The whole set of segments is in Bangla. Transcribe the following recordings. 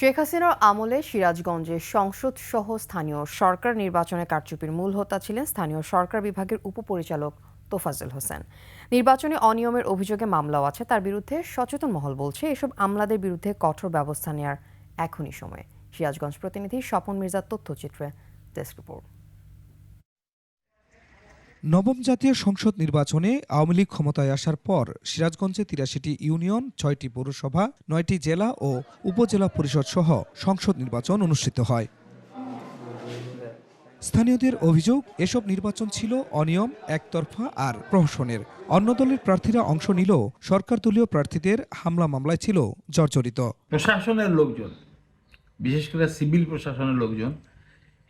শেখ হাসিনার আমলে সিরাজগঞ্জে সংসদ সহ স্থানীয় সরকার নির্বাচনে কারচুপির মূল হোতা ছিলেন স্থানীয় সরকার বিভাগের উপপরিচালক তোফাজুল হোসেন। নির্বাচনে অনিয়মের অভিযোগে মামলাও আছে, তার বিরুদ্ধে সচেতন মহল বলছে, এসব আমলাদের বিরুদ্ধে কঠোর ব্যবস্থা নেওয়ার এখনই সময়। সিরাজগঞ্জ প্রতিনিধি স্বপন মির্জার তথ্যচিত্রে ডেস্ক রিপোর্ট। নবম জাতীয় সংসদ নির্বাচনে আওয়ামী লীগ ক্ষমতায় আসার পর সিরাজগঞ্জে তিরাশিটি ইউনিয়ন, ছয়টি পৌরসভা, নয়টি জেলা ও উপজেলা পরিষদ সহ সংসদ নির্বাচন অনুষ্ঠিত হয়। স্থানীয়দের অভিযোগ, এসব নির্বাচন ছিল অনিয়ম, একতরফা আর প্রহসনের। অন্য দলের প্রার্থীরা অংশ নিলেও সরকার দলীয় প্রার্থীদের হামলা মামলায় ছিল জর্জরিত। প্রশাসনের লোকজন, বিশেষ করে সিভিল প্রশাসনের লোকজন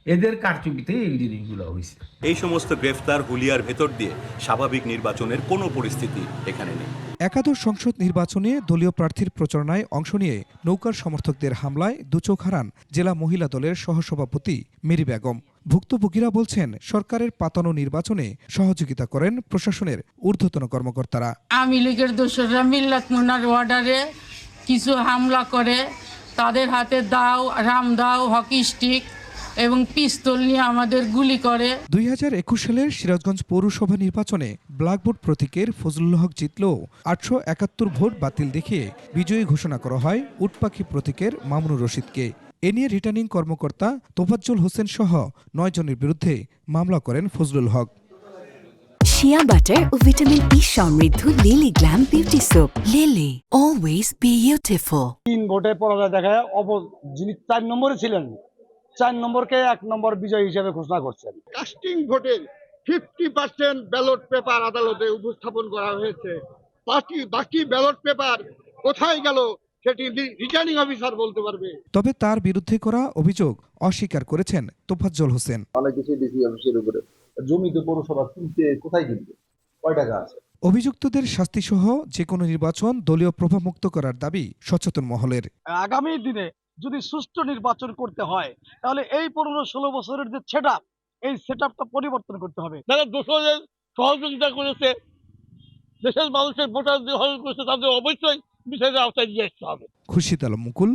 এদের কারচুপিতে এই জিনিসগুলো হয়েছে। এই সমস্ত গ্রেফতার হুলিয়ার ভেতর দিয়ে স্বাভাবিক নির্বাচনের কোনো পরিস্থিতি এখানে নেই। একাদশ সংসদ নির্বাচনে দলীয় প্রার্থীর প্রচারণায় অংশ নিয়ে নৌকার সমর্থকদের হামলায় দুচোখ হারান জেলা মহিলা দলের সহসভাপতি মেরি বেগম। ভুক্তভোগীরা বলছেন সরকারের পাতানো নির্বাচনে সহযোগিতা করেন প্রশাসনের ঊর্ধ্বতন কর্মকর্তারা। আওয়ামী লীগের দোসররা মিল্লাত মোনার ওয়ার্ডারে কিছু হামলা করে তাদের হাতে দাও রাম দাও হকি স্টিক এবং পিস্তল নিয়ে আমাদের গুলি করে। দুই হাজার একুশ সালের সিরাজগঞ্জ পৌরসভা নির্বাচনে ব্ল্যাকবোর্ড প্রতীকের ফজলুল হক জিতলেও আটশো একাত্তর ভোট বাতিল দেখিয়ে বিজয়ী ঘোষণা করা হয় উটপাখি প্রতীকের মামুনুর রশিদকে। এ নিয়ে রিটার্নিং কর্মকর্তা তোফাজ্জল হোসেন সহ নয় জনের বিরুদ্ধে মামলা করেন ফজলুল হক। শিয়া বাটার ও ভিটামিন ই সমৃদ্ধ Lily glam beauty soap Lily always beautiful তিন ভোটে পরাজয় দেখায় অপ যিনি চার নম্বরে ছিলেন চার নম্বরকে এক নম্বর বিজয় হিসেবে ঘোষণা করছেন। কাস্টিং ভোটের ফিফটি পার্সেন্ট ব্যালট পেপার আদালতে উপস্থাপন করা হয়েছে। বাকি বাকি ব্যালট পেপার কোথায় গেল সেটি রিটার্নিং অফিসার বলতে পারবে। তবে তার বিরুদ্ধে করা অভিযোগ অস্বীকার করেছেন তোফাজ্জল হোসেন। অনেক কিছু ডিসি অফিসের উপরে। জমিতে পৌরসভা কিনতে কোথায় কিনবে? কয় টাকা আছে? অভিযুক্তদের শাস্তিসহ যে কোনো নির্বাচন দলীয় প্রভাবমুক্ত করার দাবি সচেতন মহলের। আগামী দিনে যদি সুষ্ঠু নির্বাচন করতে হয় তাহলে এই পনেরো ষোলো বছরের যে সেট এই সেট পরিবর্তন করতে হবে। যারা দোষরের সহযোগিতা করেছে দেশের মানুষের ভোটার হরণ করেছে তাদের অবশ্যই বিষয়টা আওতায় নিয়ে আসতে হবে। Khurshid Alam Mukul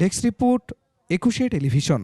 desk report Ekushey television.